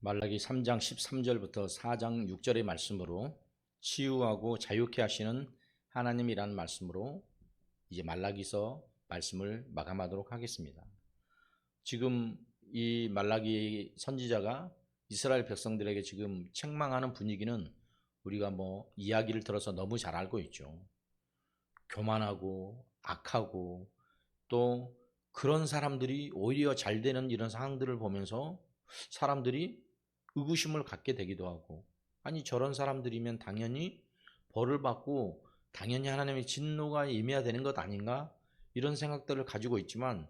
말라기 3장 13절부터 4장 6절의 말씀으로 치유하고 자유케 하시는 하나님이라는 말씀으로 이제 말라기서 말씀을 마감하도록 하겠습니다. 지금 이 말라기 선지자가 이스라엘 백성들에게 지금 책망하는 분위기는 우리가 뭐 이야기를 들어서 너무 잘 알고 있죠. 교만하고 악하고 또 그런 사람들이 오히려 잘 되는 이런 상황들을 보면서 사람들이 의구심을 갖게 되기도 하고 아니 저런 사람들이면 당연히 벌을 받고 당연히 하나님의 진노가 임해야 되는 것 아닌가 이런 생각들을 가지고 있지만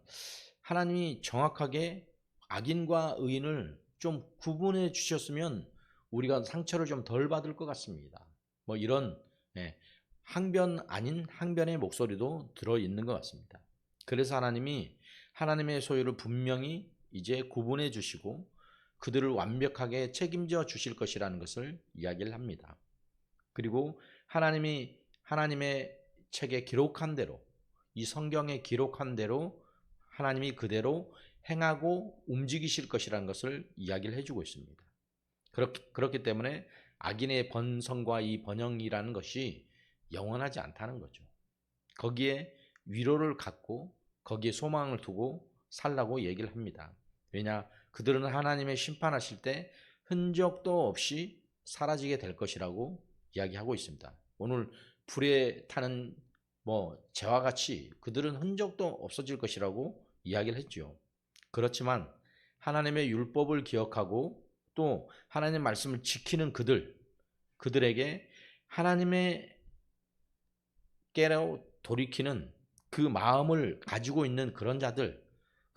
하나님이 정확하게 악인과 의인을 좀 구분해 주셨으면 우리가 상처를 좀 덜 받을 것 같습니다. 뭐 이런 예, 항변 아닌 항변의 목소리도 들어 있는 것 같습니다. 그래서 하나님이 하나님의 소유를 분명히 이제 구분해 주시고 그들을 완벽하게 책임져 주실 것이라는 것을 이야기를 합니다. 그리고 하나님이 하나님의 책에 기록한 대로 이 성경에 기록한 대로 하나님이 그대로 행하고 움직이실 것이라는 것을 이야기를 해주고 있습니다. 그렇기, 그렇기 때문에 악인의 번성과 이 번영이라는 것이 영원하지 않다는 거죠. 거기에 위로를 갖고 거기에 소망을 두고 살라고 얘기를 합니다. 왜냐 그들은 하나님의 심판하실 때 흔적도 없이 사라지게 될 것이라고 이야기하고 있습니다. 오늘 불에 타는 뭐 재와 같이 그들은 흔적도 없어질 것이라고 이야기를 했죠. 그렇지만 하나님의 율법을 기억하고 또 하나님의 말씀을 지키는 그들 그들에게 하나님의 깨로 돌이키는 그 마음을 가지고 있는 그런 자들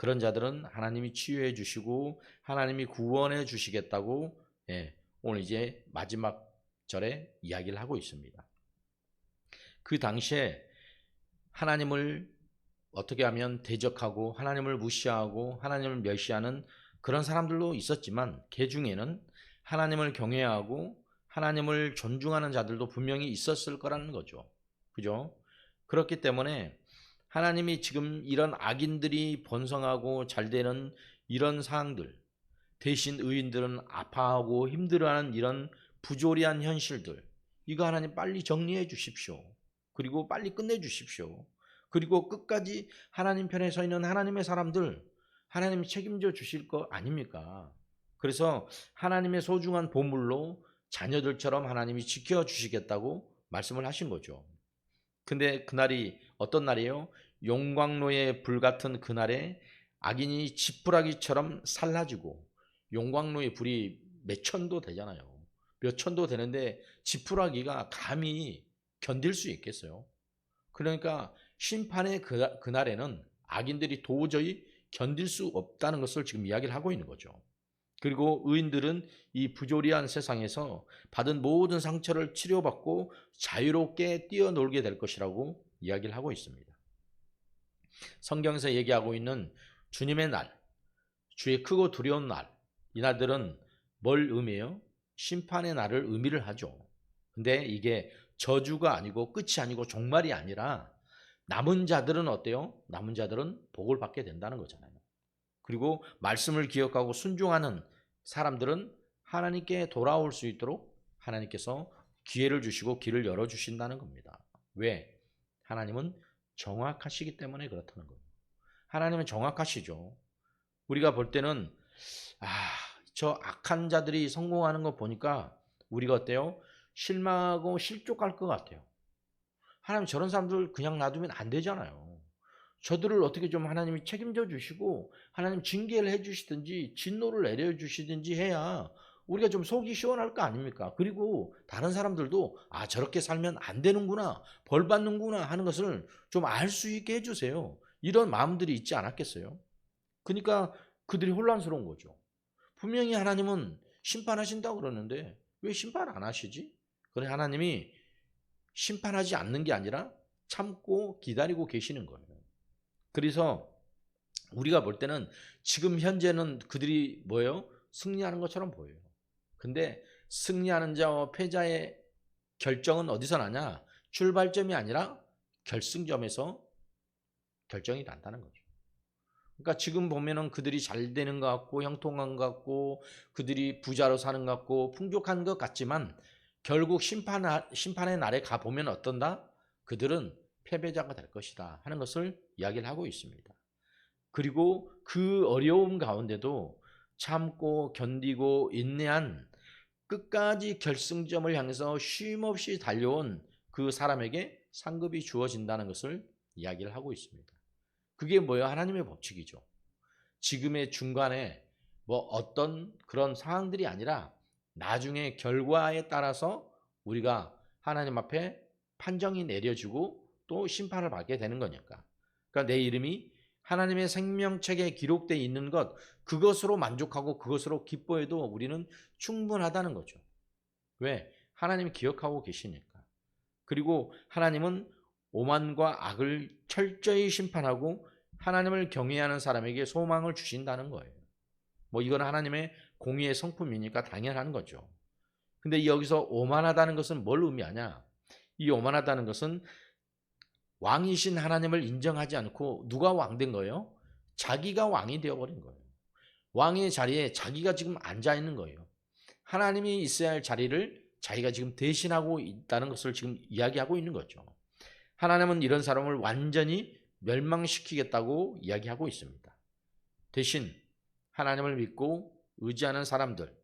그런 자들은 하나님이 치유해 주시고 하나님이 구원해 주시겠다고 예, 오늘 이제 마지막 절에 이야기를 하고 있습니다. 그 당시에 하나님을 어떻게 하면 대적하고 하나님을 무시하고 하나님을 멸시하는 그런 사람들도 있었지만 그 중에는 하나님을 경외하고 하나님을 존중하는 자들도 분명히 있었을 거라는 거죠. 그죠? 그렇기 때문에 하나님이 지금 이런 악인들이 번성하고 잘 되는 이런 상황들, 대신 의인들은 아파하고 힘들어하는 이런 부조리한 현실들, 이거 하나님 빨리 정리해 주십시오. 그리고 빨리 끝내 주십시오. 그리고 끝까지 하나님 편에 서 있는 하나님의 사람들, 하나님이 책임져 주실 거 아닙니까? 그래서 하나님의 소중한 보물로 자녀들처럼 하나님이 지켜 주시겠다고 말씀을 하신 거죠. 근데 그날이 어떤 날이에요? 용광로의 불 같은 그날에 악인이 지푸라기처럼 살라지고 용광로의 불이 몇 천도 되잖아요. 몇 천도 되는데 지푸라기가 감히 견딜 수 있겠어요? 그러니까 심판의 그, 그날에는 악인들이 도저히 견딜 수 없다는 것을 지금 이야기를 하고 있는 거죠. 그리고 의인들은 이 부조리한 세상에서 받은 모든 상처를 치료받고 자유롭게 뛰어놀게 될 것이라고 이야기를 하고 있습니다. 성경에서 얘기하고 있는 주님의 날, 주의 크고 두려운 날, 이 날들은 뭘 의미해요? 심판의 날을 의미를 하죠. 근데 이게 저주가 아니고 끝이 아니고 종말이 아니라 남은 자들은 어때요? 남은 자들은 복을 받게 된다는 거잖아요. 그리고 말씀을 기억하고 순종하는 사람들은 하나님께 돌아올 수 있도록 하나님께서 기회를 주시고 길을 열어 주신다는 겁니다. 왜? 하나님은 정확하시기 때문에 그렇다는 거예요. 하나님은 정확하시죠. 우리가 볼 때는 아, 저 악한 자들이 성공하는 거 보니까 우리가 어때요? 실망하고 실족할 것 같아요. 하나님 저런 사람들 그냥 놔두면 안 되잖아요. 저들을 어떻게 좀 하나님이 책임져 주시고 하나님 징계를 해 주시든지 진노를 내려 주시든지 해야 우리가 좀 속이 시원할 거 아닙니까? 그리고 다른 사람들도 아 저렇게 살면 안 되는구나 벌 받는구나 하는 것을 좀 알 수 있게 해주세요. 이런 마음들이 있지 않았겠어요? 그러니까 그들이 혼란스러운 거죠. 분명히 하나님은 심판하신다고 그러는데 왜 심판 안 하시지? 그래 하나님이 심판하지 않는 게 아니라 참고 기다리고 계시는 거예요. 그래서 우리가 볼 때는 지금 현재는 그들이 뭐예요? 승리하는 것처럼 보여요. 근데 승리하는 자와 패자의 결정은 어디서 나냐? 출발점이 아니라 결승점에서 결정이 난다는 거죠. 그러니까 지금 보면은 그들이 잘 되는 것 같고 형통한 것 같고 그들이 부자로 사는 것 같고 풍족한 것 같지만 결국 심판 심판의 날에 가 보면 어떤다? 그들은 패배자가 될 것이다 하는 것을 이야기를 하고 있습니다. 그리고 그 어려움 가운데도 참고 견디고 인내한 끝까지 결승점을 향해서 쉼없이 달려온 그 사람에게 상급이 주어진다는 것을 이야기를 하고 있습니다. 그게 뭐예요? 하나님의 법칙이죠. 지금의 중간에 뭐 어떤 그런 상황들이 아니라 나중에 결과에 따라서 우리가 하나님 앞에 판정이 내려지고 또 심판을 받게 되는 거니까. 그러니까 내 이름이 하나님의 생명책에 기록되어 있는 것 그것으로 만족하고 그것으로 기뻐해도 우리는 충분하다는 거죠. 왜? 하나님이 기억하고 계시니까. 그리고 하나님은 오만과 악을 철저히 심판하고 하나님을 경외하는 사람에게 소망을 주신다는 거예요. 뭐 이건 하나님의 공의의 성품이니까 당연한 거죠. 근데 여기서 오만하다는 것은 뭘 의미하냐? 이 오만하다는 것은 왕이신 하나님을 인정하지 않고 누가 왕 된 거예요? 자기가 왕이 되어버린 거예요. 왕의 자리에 자기가 지금 앉아 있는 거예요. 하나님이 있어야 할 자리를 자기가 지금 대신하고 있다는 것을 지금 이야기하고 있는 거죠. 하나님은 이런 사람을 완전히 멸망시키겠다고 이야기하고 있습니다. 대신 하나님을 믿고 의지하는 사람들,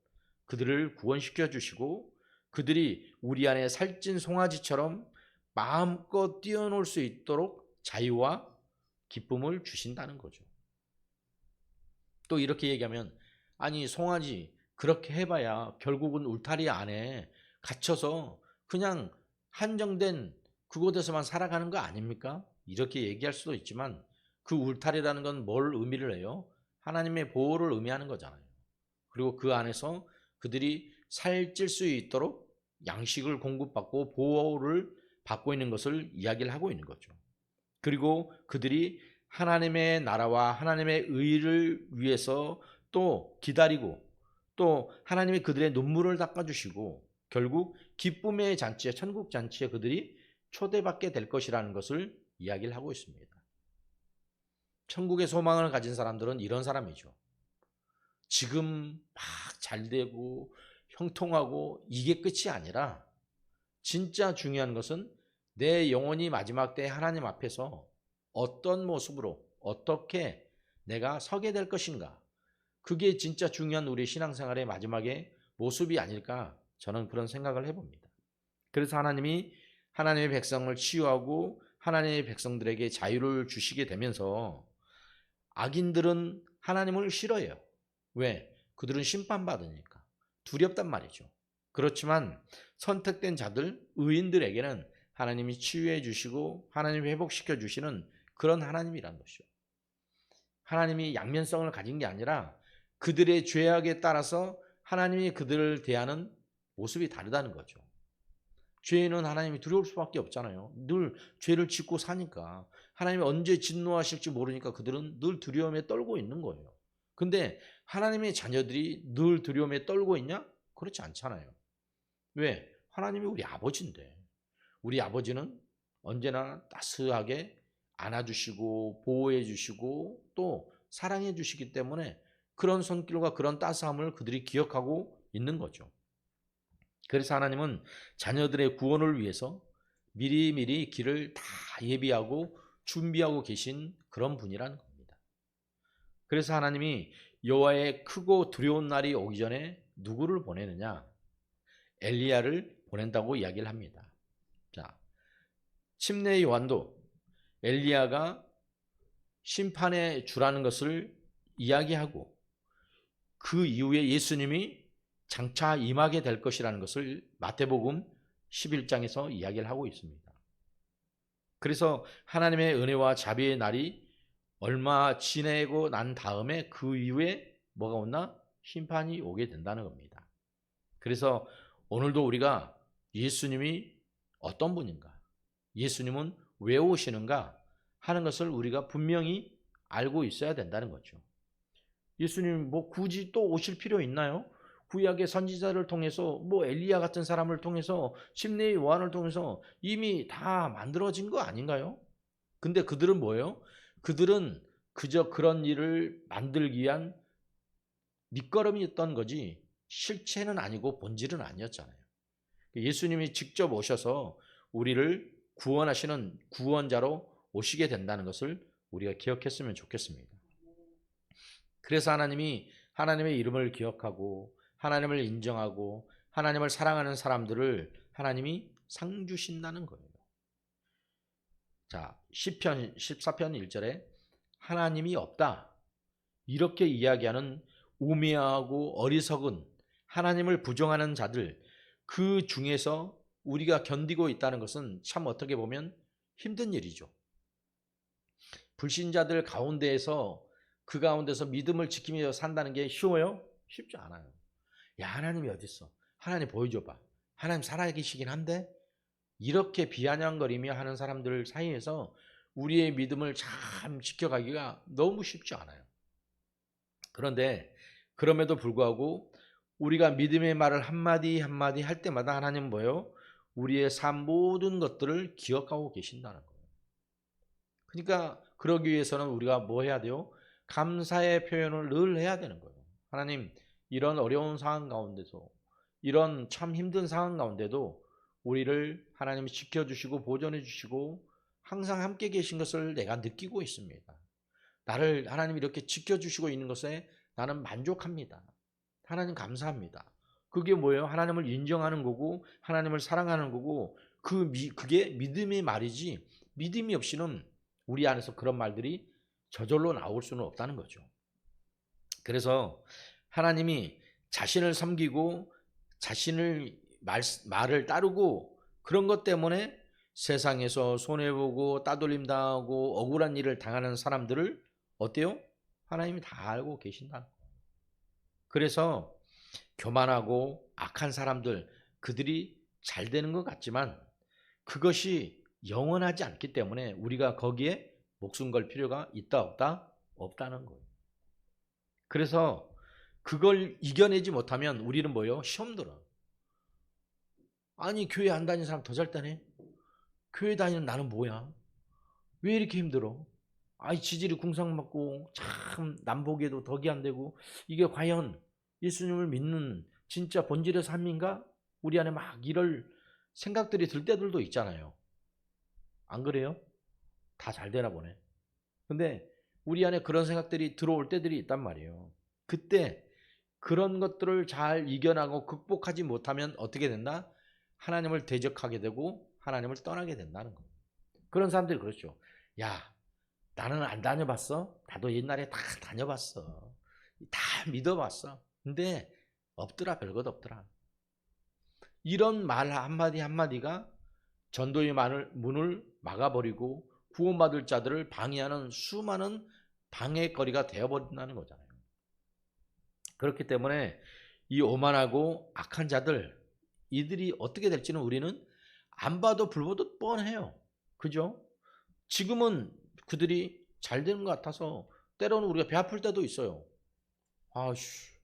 그들을 구원시켜 주시고 그들이 우리 안에 살찐 송아지처럼 마음껏 뛰어놀 수 있도록 자유와 기쁨을 주신다는 거죠. 또 이렇게 얘기하면 아니 송아지 그렇게 해봐야 결국은 울타리 안에 갇혀서 그냥 한정된 그곳에서만 살아가는 거 아닙니까? 이렇게 얘기할 수도 있지만 그 울타리라는 건 뭘 의미를 해요? 하나님의 보호를 의미하는 거잖아요. 그리고 그 안에서 그들이 살찔 수 있도록 양식을 공급받고 보호를 받고 있는 것을 이야기를 하고 있는 거죠. 그리고 그들이 하나님의 나라와 하나님의 의를 위해서 또 기다리고 또 하나님이 그들의 눈물을 닦아주시고 결국 기쁨의 잔치에 천국 잔치에 그들이 초대받게 될 것이라는 것을 이야기를 하고 있습니다. 천국의 소망을 가진 사람들은 이런 사람이죠. 지금 막 잘 되고 형통하고 이게 끝이 아니라 진짜 중요한 것은 내 영혼이 마지막 때 하나님 앞에서 어떤 모습으로 어떻게 내가 서게 될 것인가. 그게 진짜 중요한 우리 신앙생활의 마지막에 모습이 아닐까 저는 그런 생각을 해봅니다. 그래서 하나님이 하나님의 백성을 치유하고 하나님의 백성들에게 자유를 주시게 되면서 악인들은 하나님을 싫어해요. 왜? 그들은 심판받으니까. 두렵단 말이죠. 그렇지만 선택된 자들, 의인들에게는 하나님이 치유해 주시고 하나님이 회복시켜 주시는 그런 하나님이란 것이죠. 하나님이 양면성을 가진 게 아니라 그들의 죄악에 따라서 하나님이 그들을 대하는 모습이 다르다는 거죠. 죄는 하나님이 두려울 수밖에 없잖아요. 늘 죄를 짓고 사니까 하나님이 언제 진노하실지 모르니까 그들은 늘 두려움에 떨고 있는 거예요. 근데 하나님의 자녀들이 늘 두려움에 떨고 있냐? 그렇지 않잖아요. 왜? 하나님이 우리 아버지인데. 우리 아버지는 언제나 따스하게 안아주시고 보호해 주시고 또 사랑해 주시기 때문에 그런 손길과 그런 따스함을 그들이 기억하고 있는 거죠. 그래서 하나님은 자녀들의 구원을 위해서 미리미리 길을 다 예비하고 준비하고 계신 그런 분이라는 겁니다. 그래서 하나님이 여호와의 크고 두려운 날이 오기 전에 누구를 보내느냐? 엘리야를 보낸다고 이야기를 합니다. 자, 침례 요한도 엘리야가 심판의 주라는 것을 이야기하고 그 이후에 예수님이 장차 임하게 될 것이라는 것을 마태복음 11장에서 이야기를 하고 있습니다. 그래서 하나님의 은혜와 자비의 날이 얼마 지내고 난 다음에 그 이후에 뭐가 오나 심판이 오게 된다는 겁니다. 그래서 오늘도 우리가 예수님이 어떤 분인가, 예수님은 왜 오시는가 하는 것을 우리가 분명히 알고 있어야 된다는 거죠. 예수님 뭐 굳이 또 오실 필요 있나요? 구약의 선지자를 통해서 뭐 엘리야 같은 사람을 통해서 심내의 요한을 통해서 이미 다 만들어진 거 아닌가요? 근데 그들은 뭐예요? 그들은 그저 그런 일을 만들기 위한 밑거름이었던 거지 실체는 아니고 본질은 아니었잖아요. 예수님이 직접 오셔서 우리를 구원하시는 구원자로 오시게 된다는 것을 우리가 기억했으면 좋겠습니다. 그래서 하나님이 하나님의 이름을 기억하고 하나님을 인정하고 하나님을 사랑하는 사람들을 하나님이 상 주신다는 거예요. 자, 시편 14편 1절에 하나님이 없다. 이렇게 이야기하는 우매하고 어리석은 하나님을 부정하는 자들 그 중에서 우리가 견디고 있다는 것은 참 어떻게 보면 힘든 일이죠. 불신자들 가운데에서 그 가운데서 믿음을 지키며 산다는 게 쉬워요? 쉽지 않아요. 야 하나님이 어디 있어? 하나님 보여줘봐. 하나님 살아계시긴 한데 이렇게 비아냥거리며 하는 사람들 사이에서 우리의 믿음을 참 지켜가기가 너무 쉽지 않아요. 그런데 그럼에도 불구하고 우리가 믿음의 말을 한마디 한마디 할 때마다 하나님은 뭐요? 우리의 삶 모든 것들을 기억하고 계신다는 거예요. 그러니까 그러기 위해서는 우리가 뭐 해야 돼요? 감사의 표현을 늘 해야 되는 거예요. 하나님, 이런 어려운 상황 가운데서 이런 참 힘든 상황 가운데도 우리를 하나님이 지켜주시고 보존해 주시고 항상 함께 계신 것을 내가 느끼고 있습니다. 나를 하나님 이렇게 지켜주시고 있는 것에 나는 만족합니다. 하나님 감사합니다. 그게 뭐예요? 하나님을 인정하는 거고 하나님을 사랑하는 거고 그 미, 그게 믿음의 말이지 믿음이 없이는 우리 안에서 그런 말들이 저절로 나올 수는 없다는 거죠. 그래서 하나님이 자신을 섬기고 자신을 말, 말을 따르고 그런 것 때문에 세상에서 손해보고 따돌림 당하고 억울한 일을 당하는 사람들을 어때요? 하나님이 다 알고 계신다. 그래서 교만하고 악한 사람들 그들이 잘 되는 것 같지만 그것이 영원하지 않기 때문에 우리가 거기에 목숨 걸 필요가 있다 없다 없다는 거예요. 그래서 그걸 이겨내지 못하면 우리는 뭐요? 시험 들어. 아니 교회 안 다니는 사람 더 잘 다네. 교회 다니는 나는 뭐야? 왜 이렇게 힘들어? 아이 지질이 궁상 맞고 참 남보기에도 덕이 안 되고 이게 과연 예수님을 믿는 진짜 본질의 삶인가? 우리 안에 막 이럴 생각들이 들 때들도 있잖아요. 안 그래요? 다 잘 되나 보네. 근데 우리 안에 그런 생각들이 들어올 때들이 있단 말이에요. 그때 그런 것들을 잘 이겨나고 극복하지 못하면 어떻게 된다? 하나님을 대적하게 되고 하나님을 떠나게 된다는 거예요. 그런 사람들이 그렇죠. 야, 나는 안 다녀봤어? 나도 옛날에 다 다녀봤어. 다 믿어봤어. 근데 없더라, 별것 없더라. 이런 말 한마디 한마디가 전도의 문을 막아버리고 구원받을 자들을 방해하는 수많은 방해거리가 되어버린다는 거잖아요. 그렇기 때문에 이 오만하고 악한 자들, 이들이 어떻게 될지는 우리는 안 봐도 불보듯 뻔해요. 그죠? 지금은 그들이 잘 되는 것 같아서 때로는 우리가 배 아플 때도 있어요. 아씨,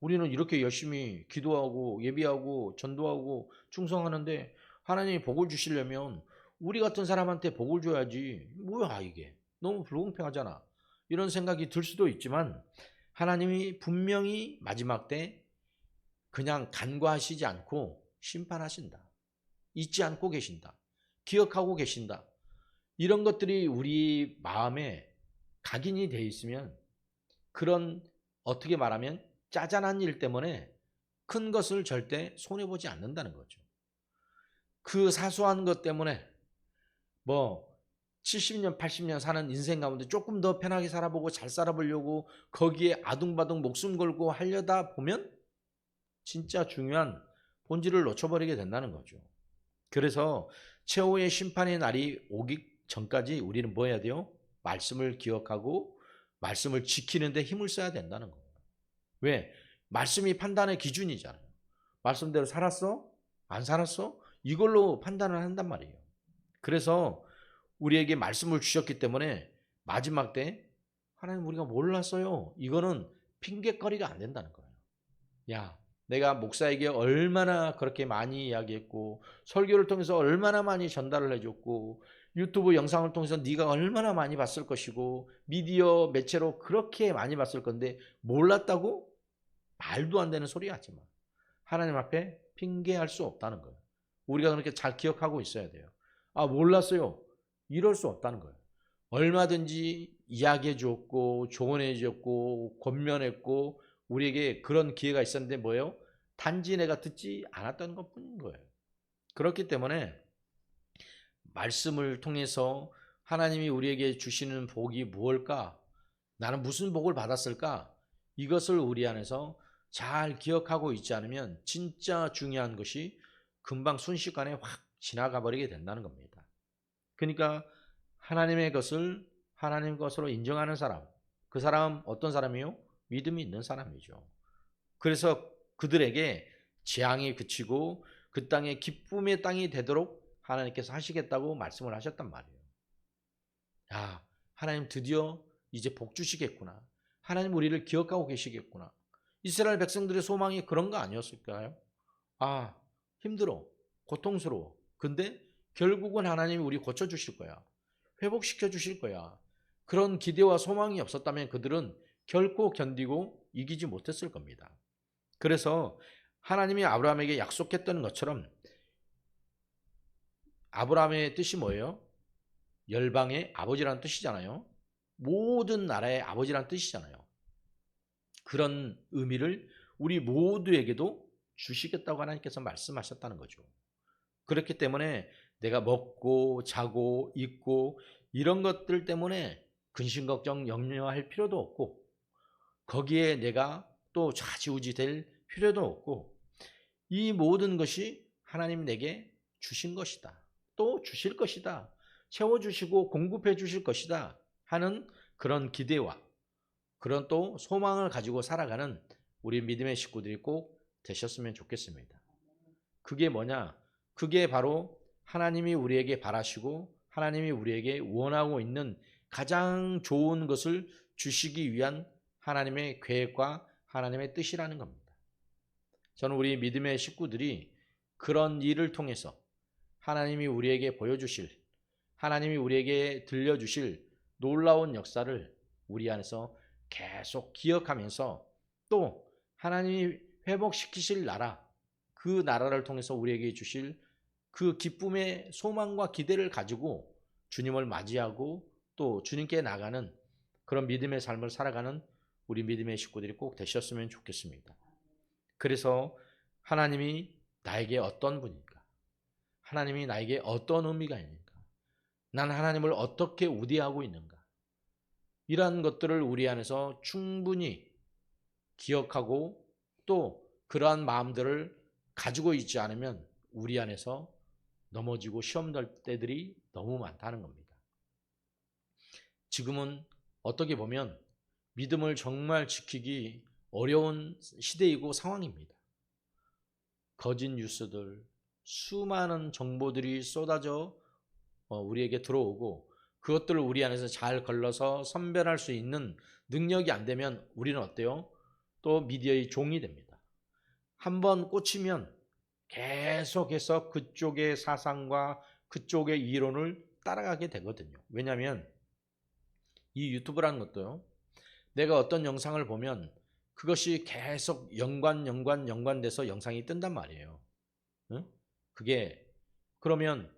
우리는 이렇게 열심히 기도하고 예비하고 전도하고 충성하는데 하나님이 복을 주시려면 우리 같은 사람한테 복을 줘야지. 뭐야 이게? 너무 불공평하잖아. 이런 생각이 들 수도 있지만 하나님이 분명히 마지막 때 그냥 간과하시지 않고 심판하신다. 잊지 않고 계신다. 기억하고 계신다. 이런 것들이 우리 마음에 각인이 돼 있으면 그런 어떻게 말하면 짜잔한 일 때문에 큰 것을 절대 손해보지 않는다는 거죠. 그 사소한 것 때문에 뭐 70년, 80년 사는 인생 가운데 조금 더 편하게 살아보고 잘 살아보려고 거기에 아둥바둥 목숨 걸고 하려다 보면 진짜 중요한 본질을 놓쳐버리게 된다는 거죠. 그래서 최후의 심판의 날이 오기 전까지 우리는 뭐 해야 돼요? 말씀을 기억하고 말씀을 지키는데 힘을 써야 된다는 거예요. 왜? 말씀이 판단의 기준이잖아요. 말씀대로 살았어? 안 살았어? 이걸로 판단을 한단 말이에요. 그래서 우리에게 말씀을 주셨기 때문에 마지막 때 하나님 우리가 몰랐어요. 이거는 핑계거리가 안 된다는 거예요. 야, 내가 목사에게 얼마나 그렇게 많이 이야기했고 설교를 통해서 얼마나 많이 전달을 해줬고 유튜브 영상을 통해서 네가 얼마나 많이 봤을 것이고 미디어 매체로 그렇게 많이 봤을 건데 몰랐다고 말도 안 되는 소리 마. 하나님 앞에 핑계할 수 없다는 거예요. 우리가 그렇게 잘 기억하고 있어야 돼요. 아 몰랐어요. 이럴 수 없다는 거예요. 얼마든지 이야기해 주었고 조언해 주었고 권면했고 우리에게 그런 기회가 있었는데 뭐예요? 단지 내가 듣지 않았던 것뿐인 거예요. 그렇기 때문에 말씀을 통해서 하나님이 우리에게 주시는 복이 무엇일까? 나는 무슨 복을 받았을까? 이것을 우리 안에서 잘 기억하고 있지 않으면 진짜 중요한 것이 금방 순식간에 확 지나가 버리게 된다는 겁니다. 그러니까 하나님의 것을 하나님 것으로 인정하는 사람, 그 사람 어떤 사람이요? 믿음이 있는 사람이죠. 그래서 그들에게 재앙이 그치고 그 땅에 기쁨의 땅이 되도록 하나님께서 하시겠다고 말씀을 하셨단 말이에요. 야, 하나님 드디어 이제 복 주시겠구나. 하나님 우리를 기억하고 계시겠구나. 이스라엘 백성들의 소망이 그런 거 아니었을까요? 아, 힘들어. 고통스러워. 근데 결국은 하나님이 우리 고쳐주실 거야. 회복시켜 주실 거야. 그런 기대와 소망이 없었다면 그들은 결코 견디고 이기지 못했을 겁니다. 그래서 하나님이 아브라함에게 약속했던 것처럼 아브라함의 뜻이 뭐예요? 열방의 아버지라는 뜻이잖아요. 모든 나라의 아버지라는 뜻이잖아요. 그런 의미를 우리 모두에게도 주시겠다고 하나님께서 말씀하셨다는 거죠. 그렇기 때문에 내가 먹고 자고 입고 이런 것들 때문에 근심 걱정 염려할 필요도 없고 거기에 내가 또 좌지우지 될 필요도 없고 이 모든 것이 하나님 내게 주신 것이다. 또 주실 것이다. 채워주시고 공급해 주실 것이다. 하는 그런 기대와 그런 또 소망을 가지고 살아가는 우리 믿음의 식구들이 꼭 되셨으면 좋겠습니다. 그게 뭐냐? 그게 바로 하나님이 우리에게 바라시고 하나님이 우리에게 원하고 있는 가장 좋은 것을 주시기 위한 하나님의 계획과 하나님의 뜻이라는 겁니다. 저는 우리 믿음의 식구들이 그런 일을 통해서 하나님이 우리에게 보여주실, 하나님이 우리에게 들려주실 놀라운 역사를 우리 안에서 계속 기억하면서 또 하나님이 회복시키실 나라, 그 나라를 통해서 우리에게 주실 그 기쁨의 소망과 기대를 가지고 주님을 맞이하고 또 주님께 나가는 그런 믿음의 삶을 살아가는 우리 믿음의 식구들이 꼭 되셨으면 좋겠습니다. 그래서 하나님이 나에게 어떤 분인가? 하나님이 나에게 어떤 의미가 있는가? 난 하나님을 어떻게 우대하고 있는가? 이러한 것들을 우리 안에서 충분히 기억하고 또 그러한 마음들을 가지고 있지 않으면 우리 안에서 넘어지고 시험 될 때들이 너무 많다는 겁니다. 지금은 어떻게 보면 믿음을 정말 지키기 어려운 시대이고 상황입니다. 거짓 뉴스들, 수많은 정보들이 쏟아져 어, 우리에게 들어오고 그것들을 우리 안에서 잘 걸러서 선별할 수 있는 능력이 안 되면 우리는 어때요? 또 미디어의 종이 됩니다. 한번 꽂히면 계속해서 그쪽의 사상과 그쪽의 이론을 따라가게 되거든요. 왜냐하면 이 유튜브라는 것도요. 내가 어떤 영상을 보면 그것이 계속 연관, 연관, 연관돼서 영상이 뜬단 말이에요. 응? 그게 그러면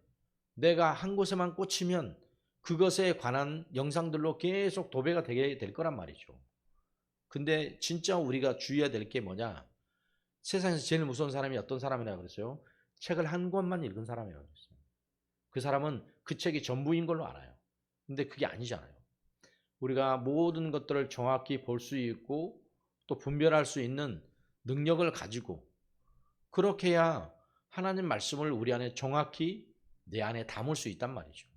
내가 한 곳에만 꽂히면 그것에 관한 영상들로 계속 도배가 되게 될 거란 말이죠. 근데 진짜 우리가 주의해야 될 게 뭐냐? 세상에서 제일 무서운 사람이 어떤 사람이라 그랬어요? 책을 한 권만 읽은 사람이라고 그랬어요. 그 사람은 그 책이 전부인 걸로 알아요. 근데 그게 아니잖아요. 우리가 모든 것들을 정확히 볼 수 있고 또 분별할 수 있는 능력을 가지고 그렇게 해야 하나님 말씀을 우리 안에 정확히 내 안에 담을 수 있단 말이죠.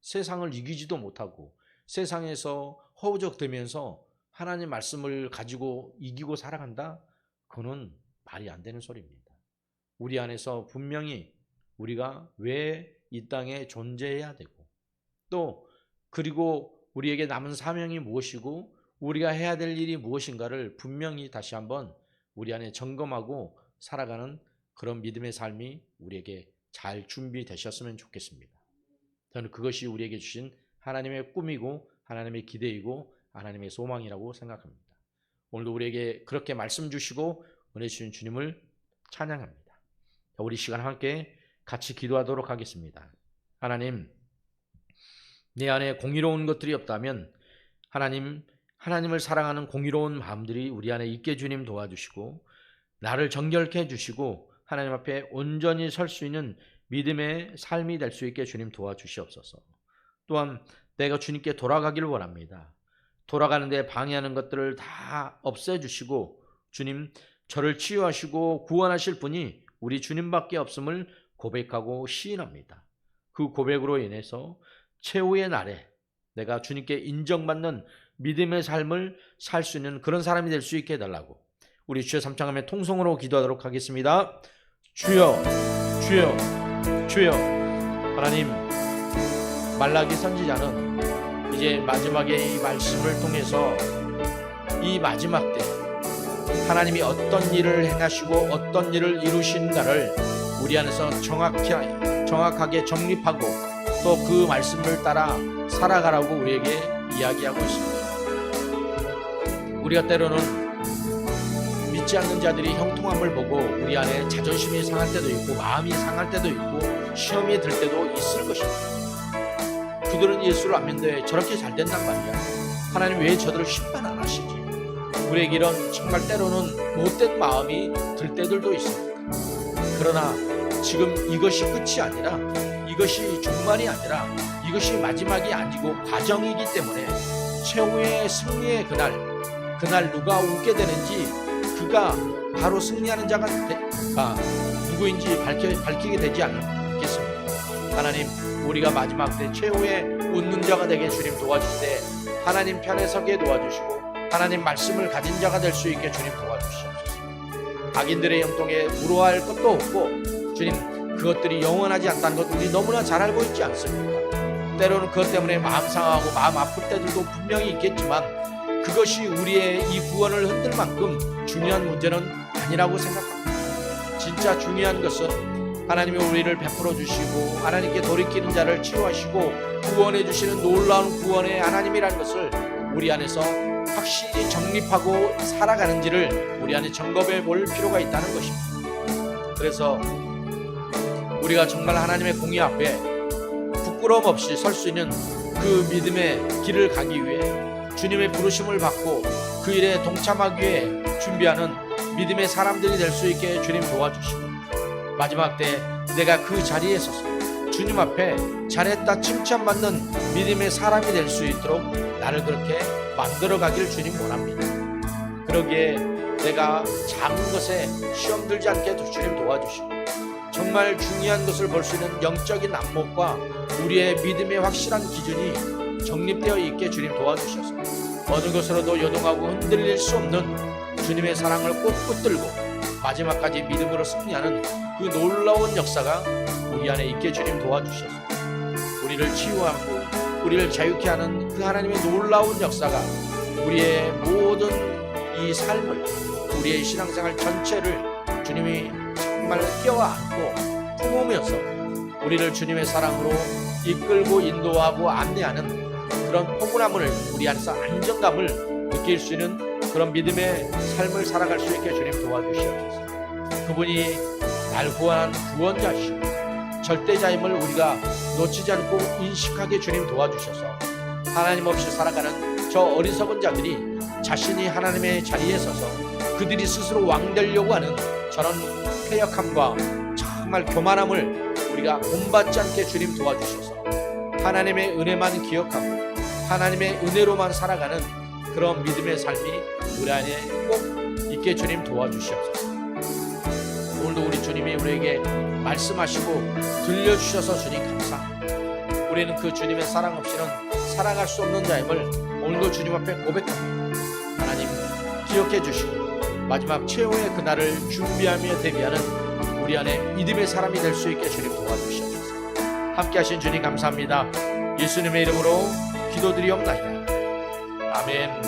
세상을 이기지도 못하고 세상에서 허우적대면서 하나님 말씀을 가지고 이기고 살아간다? 그거는 말이 안 되는 소리입니다. 우리 안에서 분명히 우리가 왜 이 땅에 존재해야 되고 또 그리고 우리에게 남은 사명이 무엇이고 우리가 해야 될 일이 무엇인가를 분명히 다시 한번 우리 안에 점검하고 살아가는 그런 믿음의 삶이 우리에게 잘 준비되셨으면 좋겠습니다. 저는 그것이 우리에게 주신 하나님의 꿈이고 하나님의 기대이고 하나님의 소망이라고 생각합니다. 오늘도 우리에게 그렇게 말씀 주시고 은혜 주신 주님을 찬양합니다. 자, 우리 시간 함께 같이 기도하도록 하겠습니다. 하나님, 내 안에 공의로운 것들이 없다면 하나님, 하나님을 사랑하는 공의로운 마음들이 우리 안에 있게 주님 도와주시고 나를 정결케 해주시고 하나님 앞에 온전히 설 수 있는 믿음의 삶이 될 수 있게 주님 도와주시옵소서. 또한 내가 주님께 돌아가기를 원합니다. 돌아가는데 방해하는 것들을 다 없애주시고 주님 저를 치유하시고 구원하실 분이 우리 주님밖에 없음을 고백하고 시인합니다. 그 고백으로 인해서 최후의 날에 내가 주님께 인정받는 믿음의 삶을 살 수 있는 그런 사람이 될 수 있게 해달라고 우리 주여 삼창함의 통성으로 기도하도록 하겠습니다. 주여, 주여, 주여, 하나님, 말라기 선지자는 이제 마지막에 이 말씀을 통해서 이 마지막 때 하나님이 어떤 일을 행하시고 어떤 일을 이루신가를 우리 안에서 정확히 정확하게 정립하고 또 그 말씀을 따라 살아가라고 우리에게 이야기하고 있습니다. 우리가 때로는 믿지 않는 자들이 형통함을 보고 우리 안에 자존심이 상할 때도 있고 마음이 상할 때도 있고 시험이 들 때도 있을 것입니다. 그들은 예수를 안 믿는데 저렇게 잘 된단 말이야. 하나님 왜 저들을 심판 안 하시지? 우리에게 이런 정말 때로는 못된 마음이 들 때들도 있습니다. 그러나 지금 이것이 끝이 아니라 이것이 종말이 아니라 이것이 마지막이 아니고 과정이기 때문에 최후의 승리의 그날 그날 누가 웃게 되는지 그가 바로 승리하는 자가 되, 아, 누구인지 밝혀, 밝히게 되지 않겠습니까? 하나님 우리가 마지막 때 최후의 웃는 자가 되게 주님 도와주실 때 하나님 편에 서게 도와주시고 하나님 말씀을 가진 자가 될 수 있게 주님 도와주시옵소서. 악인들의 영통에 우러할 것도 없고 주님 그것들이 영원하지 않다는 것 우리 너무나 잘 알고 있지 않습니까? 때로는 그것 때문에 마음 상하고 마음 아플 때들도 분명히 있겠지만 그것이 우리의 이 구원을 흔들 만큼 중요한 문제는 아니라고 생각합니다. 진짜 중요한 것은 하나님이 우리를 베풀어 주시고 하나님께 돌이키는 자를 치유하시고 구원해 주시는 놀라운 구원의 하나님이라는 것을 우리 안에서 확실히 정립하고 살아가는지를 우리 안에 점검해 볼 필요가 있다는 것입니다. 그래서 우리가 정말 하나님의 공의 앞에 부끄러움 없이 설 수 있는 그 믿음의 길을 가기 위해 주님의 부르심을 받고 그 일에 동참하기 위해 준비하는 믿음의 사람들이 될 수 있게 주님 도와주시고 마지막 때 내가 그 자리에 서서 주님 앞에 잘했다 칭찬받는 믿음의 사람이 될 수 있도록 나를 그렇게 만들어 가길 주님 원합니다. 그러기에 내가 작은 것에 시험 들지 않게 주님 도와주시고 정말 중요한 것을 볼 수 있는 영적인 안목과 우리의 믿음의 확실한 기준이 정립되어 있게 주님 도와주셔서 어느 것으로도 요동하고 흔들릴 수 없는 주님의 사랑을 꼭 붙들고 마지막까지 믿음으로 승리하는 그 놀라운 역사가 우리 안에 있게 주님 도와주셔서 우리를 치유하고 우리를 자유케 하는 그 하나님의 놀라운 역사가 우리의 모든 이 삶을 우리의 신앙생활 전체를 주님이 정말 껴안고 품으면서 우리를 주님의 사랑으로 이끌고 인도하고 안내하는 그런 포근함을 우리 안에서 안정감을 느낄 수 있는 그런 믿음의 삶을 살아갈 수 있게 주님 도와주시옵소서. 그분이 날 구원한 구원자시고 절대자임을 우리가 놓치지 않고 인식하게 주님 도와주셔서 하나님 없이 살아가는 저 어리석은 자들이 자신이 하나님의 자리에 서서 그들이 스스로 왕 되려고 하는 저런 폐역함과 정말 교만함을 우리가 본받지 않게 주님 도와주셔서 하나님의 은혜만 기억하고 하나님의 은혜로만 살아가는 그런 믿음의 삶이 우리 안에 꼭 있게 주님 도와주시옵소서. 오늘도 우리 주님이 우리에게 말씀하시고 들려주셔서 주님 감사합니다. 우리는 그 주님의 사랑 없이는 살아갈 수 없는 자임을 오늘도 주님 앞에 고백합니다. 하나님 기억해 주시고 마지막 최후의 그날을 준비하며 대비하는 우리 안에 믿음의 사람이 될 수 있게 주님 도와주시옵소서. 함께 하신 주님 감사합니다. 예수님의 이름으로 기도드리옵나이다. 아멘.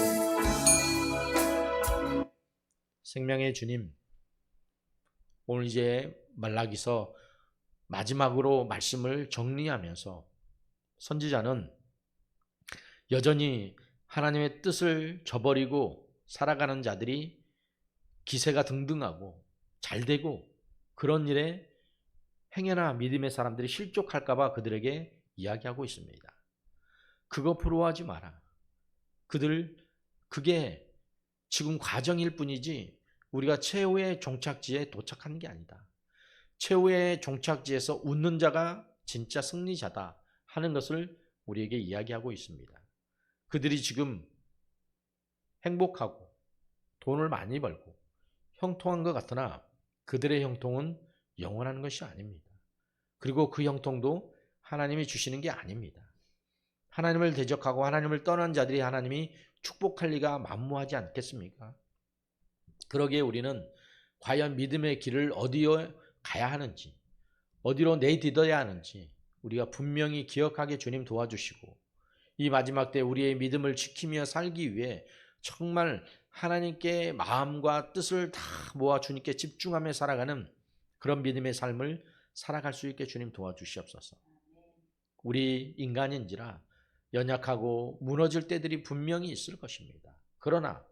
생명의 주님, 오늘 이제 말라기서 마지막으로 말씀을 정리하면서 선지자는 여전히 하나님의 뜻을 저버리고 살아가는 자들이 기세가 등등하고 잘 되고 그런 일에 행여나 믿음의 사람들이 실족할까봐 그들에게 이야기하고 있습니다. 그거 부러워하지 마라. 그들 그게 지금 과정일 뿐이지 우리가 최후의 종착지에 도착한 게 아니다. 최후의 종착지에서 웃는 자가 진짜 승리자다 하는 것을 우리에게 이야기하고 있습니다. 그들이 지금 행복하고 돈을 많이 벌고 형통한 것 같으나 그들의 형통은 영원한 것이 아닙니다. 그리고 그 형통도 하나님이 주시는 게 아닙니다. 하나님을 대적하고 하나님을 떠난 자들이 하나님이 축복할 리가 만무하지 않겠습니까? 그러기에 우리는 과연 믿음의 길을 어디로 가야 하는지, 어디로 내딛어야 하는지 우리가 분명히 기억하게 주님 도와주시고 이 마지막 때 우리의 믿음을 지키며 살기 위해 정말 하나님께 마음과 뜻을 다 모아 주님께 집중하며 살아가는 그런 믿음의 삶을 살아갈 수 있게 주님 도와주시옵소서. 우리 인간인지라 연약하고 무너질 때들이 분명히 있을 것입니다. 그러나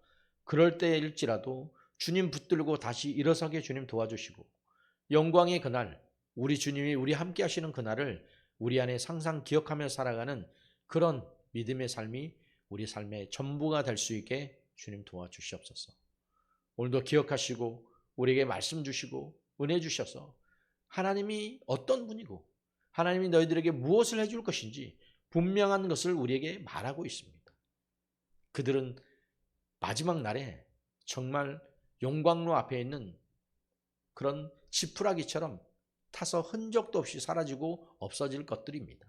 그럴 때일지라도 주님 붙들고 다시 일어서게 주님 도와주시고 영광의 그날 우리 주님이 우리 함께 하시는 그날을 우리 안에 상상 기억하며 살아가는 그런 믿음의 삶이 우리 삶의 전부가 될 수 있게 주님 도와주시옵소서. 오늘도 기억하시고 우리에게 말씀 주시고 은혜 주셔서 하나님이 어떤 분이고 하나님이 너희들에게 무엇을 해줄 것인지 분명한 것을 우리에게 말하고 있습니다. 그들은 마지막 날에 정말 영광로 앞에 있는 그런 지푸라기처럼 타서 흔적도 없이 사라지고 없어질 것들입니다.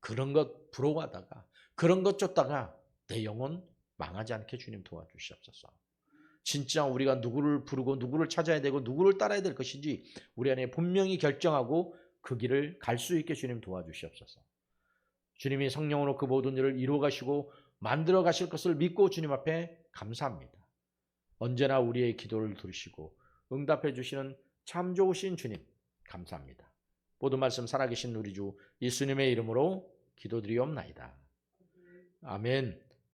그런 것 부러워하다가 그런 것 쫓다가 내 영혼 망하지 않게 주님 도와주시옵소서. 진짜 우리가 누구를 부르고 누구를 찾아야 되고 누구를 따라야 될 것인지 우리 안에 분명히 결정하고 그 길을 갈 수 있게 주님 도와주시옵소서. 주님이 성령으로 그 모든 일을 이루어 가시고 만들어 가실 것을 믿고 주님 앞에 감사합니다. 언제나 우리의 기도를 들으시고 응답해 주시는 참 좋으신 주님 감사합니다. 모든 말씀 살아계신 우리 주 예수님의 이름으로 기도드리옵나이다. 아멘.